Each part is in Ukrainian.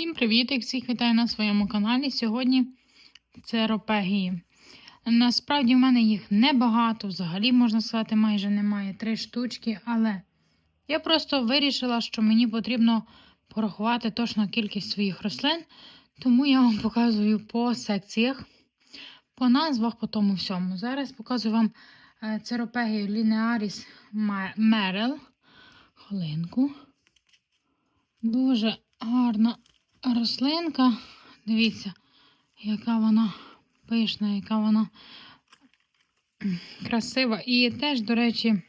Всім привіт! Всіх вітаю на своєму каналі. Сьогодні це ропегії. Насправді в мене їх небагато, взагалі, можна сказати, майже немає. Три штучки, але я просто вирішила, що мені потрібно порахувати точно кількість своїх рослин, тому я вам показую по секціях, по назвах, по тому всьому. Зараз показую вам е, церопегію Linearis Merel. Хвилинку. Дуже гарна рослинка. Дивіться, яка вона пишна, яка вона красива. І теж, до речі,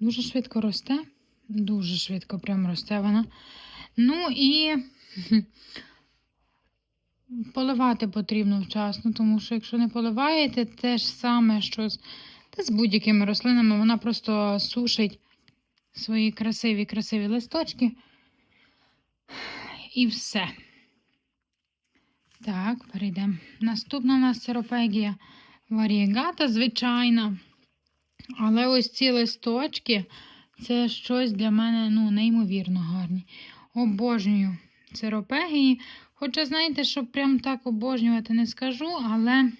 дуже швидко росте. Дуже швидко прям росте вона. Ну і поливати потрібно вчасно, тому що якщо не поливаєте, те ж саме, що з, та з будь-якими рослинами, вона просто сушить свої красиві красиві листочки. І все. Так, перейдемо. Наступна у нас церопегія варієгата, звичайна. Але ось ці листочки це щось для мене ну, неймовірно гарні. Обожнюю церопегії. Хоча, знаєте, що прям так обожнювати не скажу, але.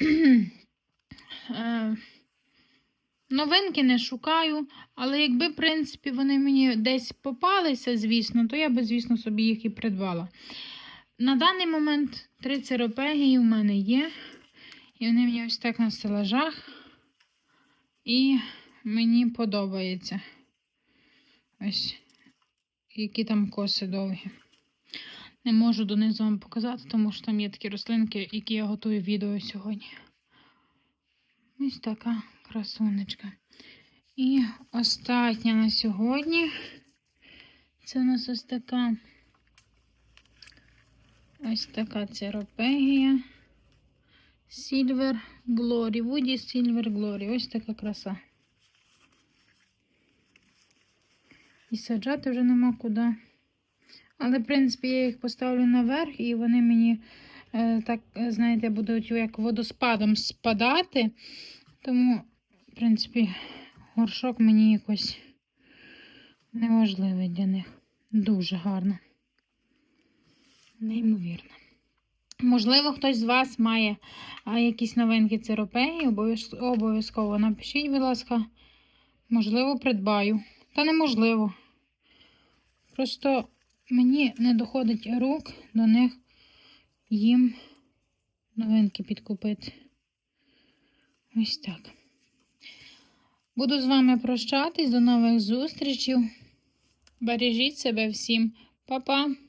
Новинки не шукаю, але якби, в принципі, вони мені десь попалися, звісно, то я би, звісно, собі їх і придбала. На даний момент три церопегії в мене є. І вони мені ось так на стелажах. І мені подобається. Ось, які там коси довгі. Не можу донизу вам показати, тому що там є такі рослинки, які я готую відео сьогодні. Ось така красунечка. І остання на сьогодні. Це у нас ось така ось така церопегія. Silver Glory. Woody Silver Glory. Ось така краса. І саджати вже нема куди. Але, в принципі, я їх поставлю наверх, і вони мені, е, так, знаєте, будуть як водоспадом спадати. Тому, принципі, горшок мені якось неважливий для них. Дуже гарно. Неймовірно. Можливо, хтось з вас має якісь новинки церопеї, обов'язково напишіть, будь ласка, можливо, придбаю. Та неможливо. Просто мені не доходить рук до них їм новинки підкупити. Ось так. Буду з вами прощатись. До нових зустрічей. Бережіть себе всім. Па-па!